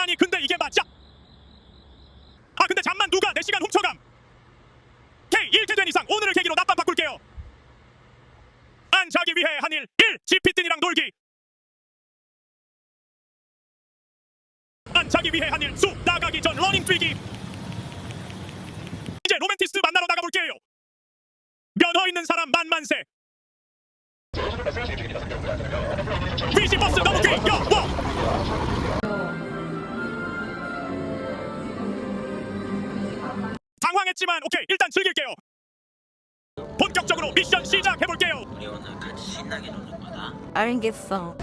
아니 근데 이게 맞자 아 근데 잠만 누가 내 시간 훔쳐감? K 이렇게 된 이상 오늘을 계기로 낮밤 바꿀게요. 안 자기 위해 한일 1. 지피틴이랑 놀기. 안 자기 위해 한일 수 나가기 전 러닝 뛰기. 이제 로맨티스트 만나러 나가볼게요. 면허 있는 사람 만만세. 비시 버스 너무 귀여워 당황했지만 오케이 일단 즐길게요 본격적으로 미션 시작해볼게요 우리 오늘 같이 신나게 노는 거다. 알겠어.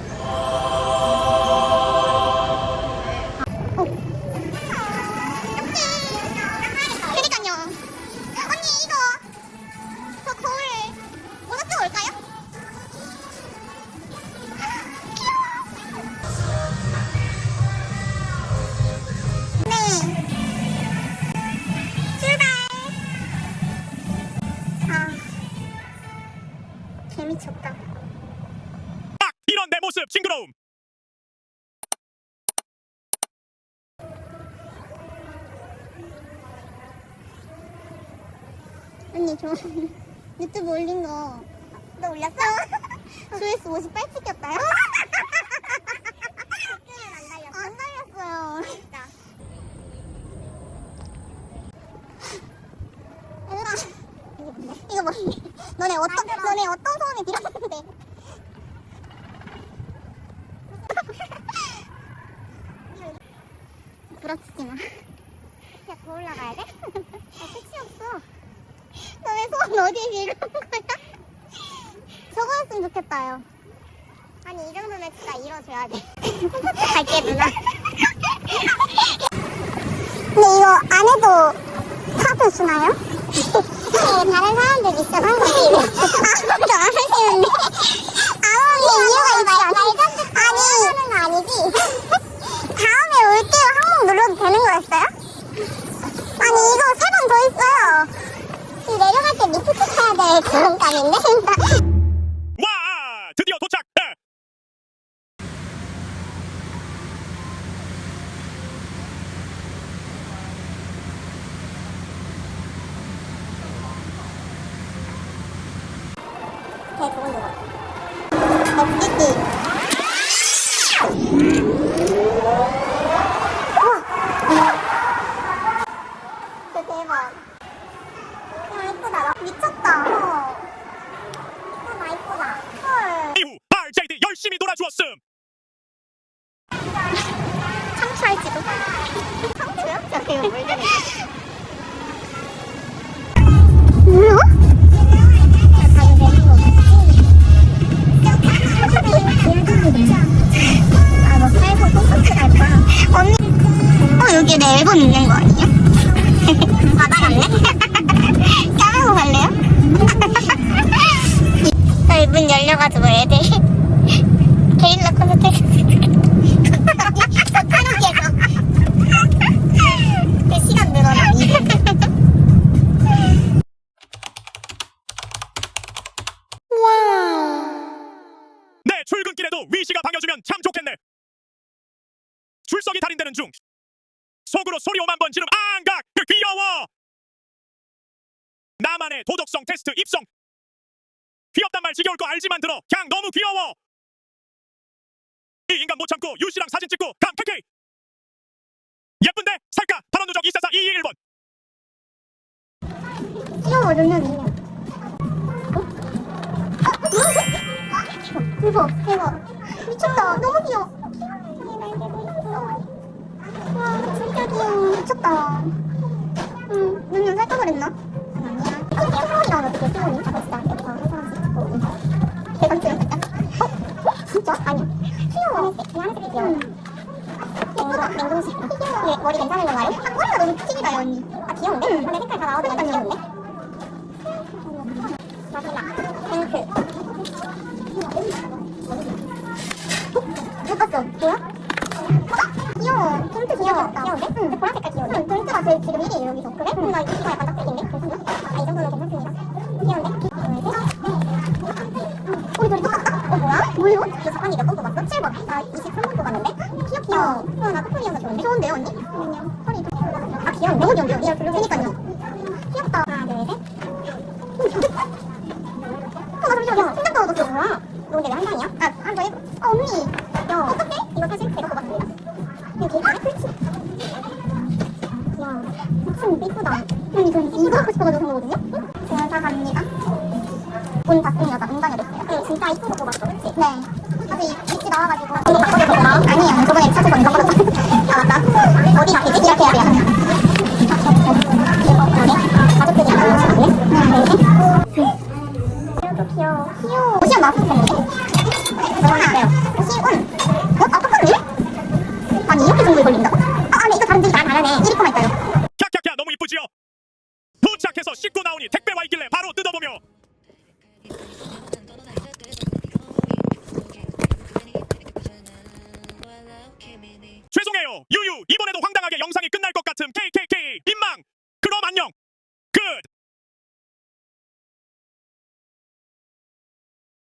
개미쳤다. 딱 이런 내 모습 징그러움 언니 저 유튜브 올린 거 너 올렸어? 조회수 58 찍혔다요? 안 달렸어요 진짜 얘들아 이거 뭔데? 너네 어떤 너네 어떤 소원을 빌었는데 부럽지 마. 야, 더 올라가야 돼? 아, 끝이 없어. 너네 소원 어디에 빌는 거야? 저거였으면 좋겠다요. 아니, 이 정도면 진짜 이뤄줘야 돼. 갈게, 누나. 근데 이거 안 해도 사표 주나요? 네, 다른 사람들 있어 한 거지. 아무도 안 하시는데. 아무리 이유가 있지. 거 아니 거. 먹기기. 그 앨범 있는 거 아니야? 받아갔네? 까매고 갈래요? 저희 문 열려가지고 애들 게릴라 콘서트 출근길에도 위시가 방해주면 참 좋겠네 출석이 달인되는 중 속으로 소리 오만 번 지름 안각 그 귀여워. 나만의 도덕성 테스트 입성. 귀엽단 말 지겨울 거 알지만 들어. 그냥 너무 귀여워. 이 인간 못 참고 유씨랑 사진 찍고 감 KK 예쁜데? 살까? 발언 누적 244 221번. 귀여워 눈눈이 대박 대박 미쳤다. 너무 귀여워 여워 미쳤다. 응 눈눈 살까 그랬나? 아니야. 피곤이랑 어떻게 피곤이? 아 진짜 예뻐 한 사람씩 있고 대박 귀엽다 어? 진짜? 아니야. 귀여워. 하늘색 귀여워 예쁘다 냉동식 귀여워 머리 괜찮은 건가요? 아 머리가 너무 푸짐이다 언니 아 귀여운데? 근데 색깔 다 완전 귀여운데? 마지막 핑크 예뻤어. 뭐야? 지금 1위 여기서 그래? 응, 나 이거 약간 짝색인데? 괜찮나? 아이 정도면 괜찮습니다 귀여운데? 우리 둘이 똑같다? 어 뭐야? 뭐요? 너 작가니 몇번 뽑았어? 7번 나 23번 뽑았는데? 귀엽 귀여워 귀여워. 어, 나 코코리아가 좋은데? 좋은데요, 언니? 그럼요. 허리도. 아, 귀여워. 너무 귀여워, 귀여워. 그러니까요. 귀엽다. 하나, 둘, 셋. 어, 나 잠시만요. 생각도 얻었어. 뭐야? 너 근데 왜한 장이야? 아, 한 언니. 야, 어떡해? 이거 사실 제가 뽑았습니다. 이거 갖고 싶어가지고 산 거거든요? 제가 사갑니다. 문 닫은 여자, 문 다녀줬어요. 응, 진짜 이쁜 거 뽑았어, 그치? 네. 아직 입지 나와가지고. 이거 바꿔줬구나. 아니에요, 저번에 찾아서 이거 바꿔줬어. 아, 맞다. 어디 잡히지? 이렇게 해야 돼요. 귀여워. 귀여워. 오시연 나왔을 텐데. 오시연. 어? 아, 똑같네? 아니, 이렇게 정보에 걸린다고? 아, 아니, 이거 다른 데 다 다르네. 1위코만 있어요. 씻고 나오니 택배와 있길래 바로 뜯어보며. 죄송해요. 유유 이번에도 황당하게 영상이 끝날 것 같음 KKK 민망. 그럼 안녕. 끝